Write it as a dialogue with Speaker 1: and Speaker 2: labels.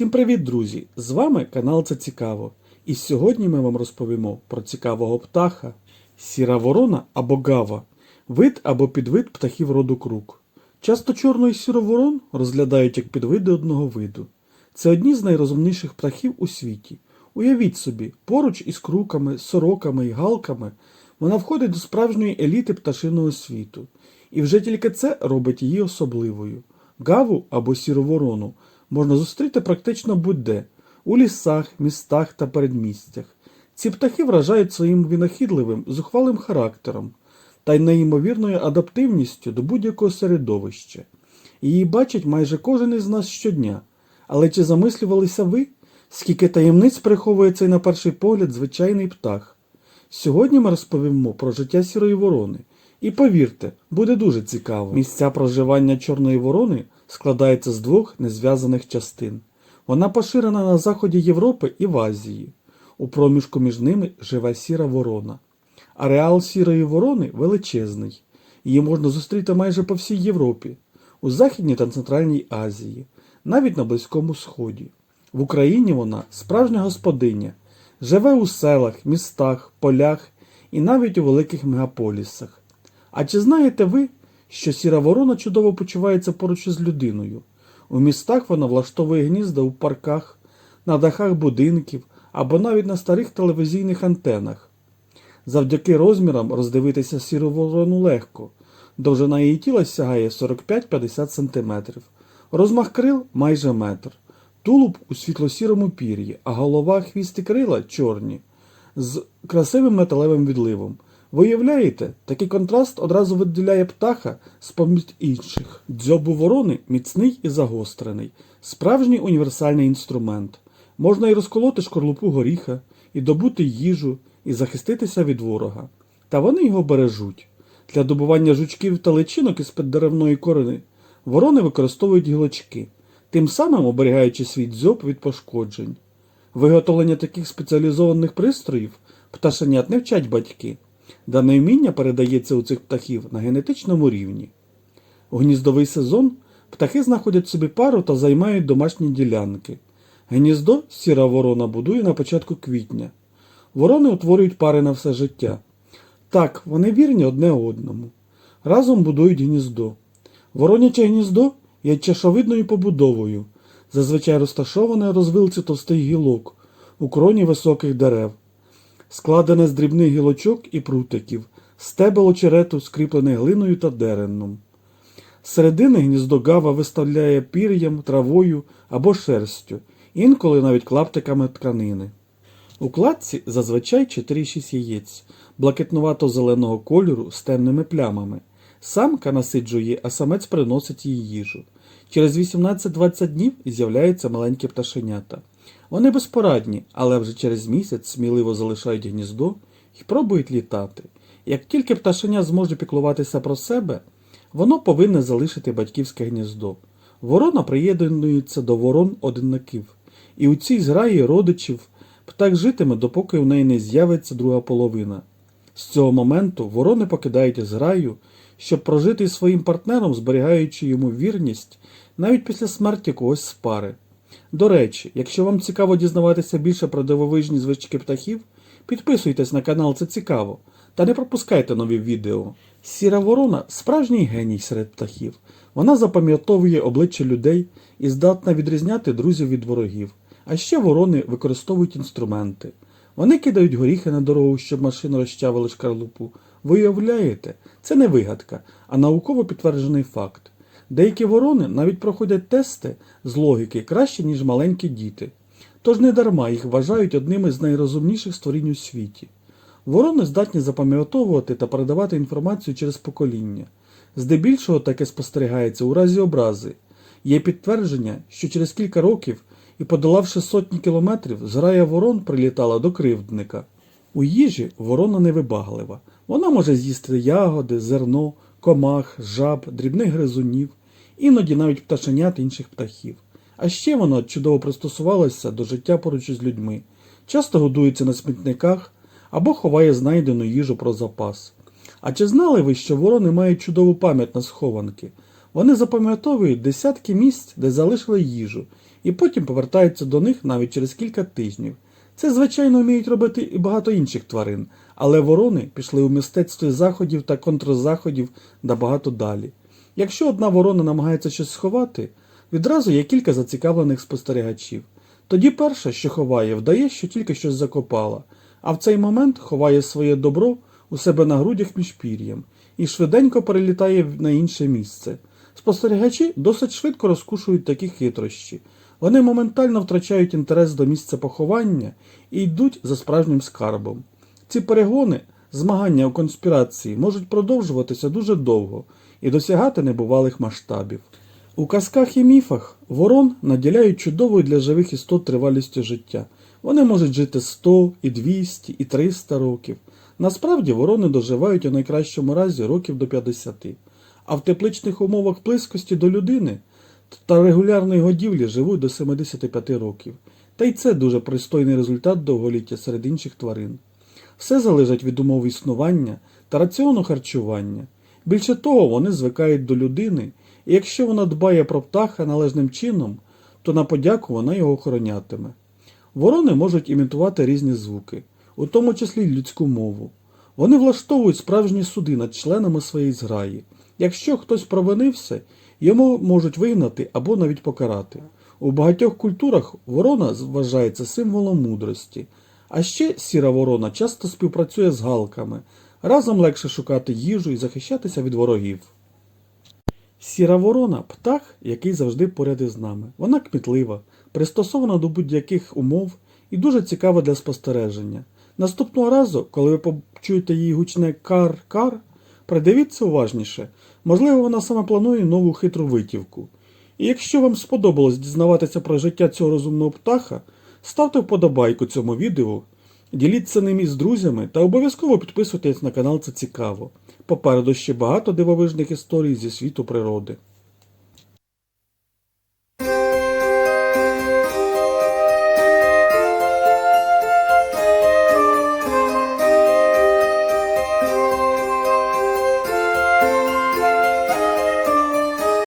Speaker 1: Всім привіт, друзі! З вами канал Це Цікаво. І сьогодні ми вам розповімо про цікавого птаха сіра ворона або гава вид або підвид птахів роду крук. Часто чорну і сіру ворон розглядають як підвиди одного виду. Це одні з найрозумніших птахів у світі. Уявіть собі, поруч із круками, сороками і галками вона входить до справжньої еліти пташиного світу. І вже тільки це робить її особливою. Гаву або сіру ворону можна зустріти практично будь-де у лісах, містах та передмістях. Ці птахи вражають своїм винахідливим, зухвалим характером та й неймовірною адаптивністю до будь-якого середовища. Її бачить майже кожен із нас щодня. Але чи замислювалися ви, скільки таємниць приховує цей на перший погляд звичайний птах? Сьогодні ми розповімо про життя сірої ворони. І повірте, буде дуже цікаво. Місця проживання чорної ворони складається з двох незв'язаних частин. Вона поширена на заході Європи і в Азії. У проміжку між ними живе сіра ворона. Ареал сірої ворони величезний. Її можна зустріти майже по всій Європі, у Західній та Центральній Азії, навіть на Близькому Сході. В Україні вона справжня господиня, живе у селах, містах, полях і навіть у великих мегаполісах. А чи знаєте ви, що сіра ворона чудово почувається поруч із людиною? У містах вона влаштовує гнізда у парках, на дахах будинків або навіть на старих телевізійних антенах. Завдяки розмірам роздивитися сіру ворону легко. Довжина її тіла сягає 45-50 см, розмах крил майже метр, тулуб у світло-сірому пір'ї, а голова, хвіст і крила чорні, з красивим металевим відливом. Виявляєте, такий контраст одразу виділяє птаха з поміж інших. Дзьоб у ворони міцний і загострений, справжній універсальний інструмент. Можна і розколоти шкорлупу горіха, і добути їжу, і захиститися від ворога. Та вони його бережуть. Для добування жучків та личинок із-під деревної корени ворони використовують гілочки, тим самим оберігаючи свій дзьоб від пошкоджень. Виготовлення таких спеціалізованих пристроїв пташенят не вчать батьки. Дане вміння передається у цих птахів на генетичному рівні. У гніздовий сезон птахи знаходять собі пару та займають домашні ділянки. Гніздо сіра ворона будує на початку квітня. Ворони утворюють пари на все життя. Так, вони вірні одне одному. Разом будують гніздо. Вороняче гніздо є чашовидною побудовою, зазвичай розташоване розвилці товстих гілок у кроні високих дерев складене з дрібних гілочок і прутиків, стебел очерету, скріплене глиною та деренном. З середини гніздо гава виставляє пір'ям, травою або шерстю, інколи навіть клаптиками тканини. У кладці зазвичай 4-6 яєць, блакитнувато-зеленого кольору з темними плямами. Самка насиджує, а самець приносить їй їжу. Через 18-20 днів з'являються маленькі пташенята. Вони безпорадні, але вже через місяць сміливо залишають гніздо і пробують літати. Як тільки пташеня зможе піклуватися про себе, воно повинне залишити батьківське гніздо. Ворона приєднується до ворон одинаків, і у цій зграї родичів птах житиме, допоки в неї не з'явиться друга половина. З цього моменту ворони покидають зграю, щоб прожити своїм партнером, зберігаючи йому вірність навіть після смерті когось з пари. До речі, якщо вам цікаво дізнаватися більше про дивовижні звички птахів, підписуйтесь на канал Це Цікаво та не пропускайте нові відео. Сіра ворона справжній геній серед птахів. Вона запам'ятовує обличчя людей і здатна відрізняти друзів від ворогів. А ще ворони використовують інструменти. Вони кидають горіхи на дорогу, щоб машини розчавили шкарлупу. Виявляєте, це не вигадка, а науково підтверджений факт. Деякі ворони навіть проходять тести з логіки краще, ніж маленькі діти. Тож не дарма їх вважають одними з найрозумніших створінь у світі. Ворони здатні запам'ятовувати та передавати інформацію через покоління. Здебільшого таке спостерігається у разі образи. Є підтвердження, що через кілька років і подолавши сотні кілометрів, зграя ворон прилітала до кривдника. У їжі ворона невибаглива. Вона може з'їсти ягоди, зерно, комах, жаб, дрібних гризунів, іноді навіть пташенят інших птахів. А ще вона чудово пристосувалася до життя поруч із людьми, часто годується на смітниках або ховає знайдену їжу про запас. А чи знали ви, що ворони мають чудову пам'ять на схованки? Вони запам'ятовують десятки місць, де залишили їжу, і потім повертаються до них навіть через кілька тижнів. Це, звичайно, вміють робити і багато інших тварин, але ворони пішли у мистецтві заходів та контрзаходів набагато далі. Якщо одна ворона намагається щось сховати, відразу є кілька зацікавлених спостерігачів. Тоді перша, що ховає, вдає, що тільки щось закопала, а в цей момент ховає своє добро у себе на грудях між пір'ям і швиденько перелітає на інше місце. Спостерігачі досить швидко розкушують такі хитрощі. Вони моментально втрачають інтерес до місця поховання і йдуть за справжнім скарбом. Ці перегони, змагання у конспірації можуть продовжуватися дуже довго і досягати небувалих масштабів. У казках і міфах ворон наділяють чудовою для живих істот тривалістю життя. Вони можуть жити 100, і 200, і 300 років. Насправді ворони доживають у найкращому разі років до 50, а в тепличних умовах близькості до людини та регулярної годівлі живуть до 75 років. Та й це дуже пристойний результат довголіття серед інших тварин. Все залежить від умов існування та раціону харчування. Більше того, вони звикають до людини, і якщо вона дбає про птаха належним чином, то на подяку вона його охоронятиме. Ворони можуть імітувати різні звуки, у тому числі й людську мову. Вони влаштовують справжні суди над членами своєї зграї. Якщо хтось провинився, йому можуть вигнати або навіть покарати. У багатьох культурах ворона вважається символом мудрості, а ще сіра ворона часто співпрацює з галками. Разом легше шукати їжу і захищатися від ворогів. Сіра ворона птах, який завжди поряд із нами. Вона кмітлива, пристосована до будь-яких умов і дуже цікава для спостереження. Наступного разу, коли ви почуєте її гучне кар-кар, придивіться уважніше, можливо, вона саме планує нову хитру витівку. І якщо вам сподобалось дізнаватися про життя цього розумного птаха, ставте вподобайку цьому відео, діліться ним із друзями та обов'язково підписуйтесь на канал Це цікаво. Попереду ще багато дивовижних історій зі світу природи.